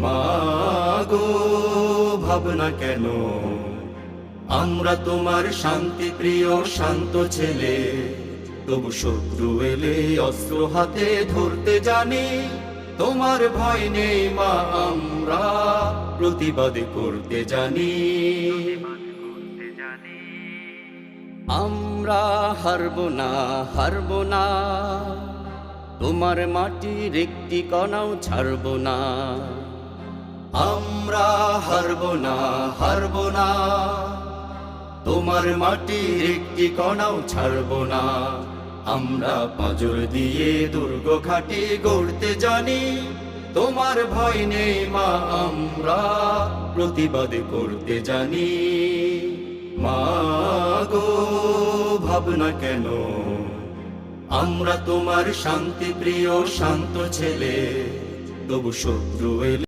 মাগো, ভাবনা কেন? আমরা তোমার শান্তি প্রিয়, শান্ত ছেলে। তবু শত্রু এলে অস্ত্র হাতে ধরতে জানি। তোমার ভয় নেই মা, আমরা প্রতিবাদ করতে জানি। আমরা হারব না হারব না। তোমার মাটির একটি কণাও ছাড়ব না। হারব না হারব না। তোমার মাটির একটি কণাও ছাড়ব না। আমরা পাঁজর দিয়ে দুর্গ খাটি গড়তে জানি। তোমার ভয় নেই মা, আমরা প্রতিবাদ করতে জানি। মা গো ভাবনা কেন। আমরা তোমার শান্তি প্রিয়, শান্ত ছেলে। তবু শত্রু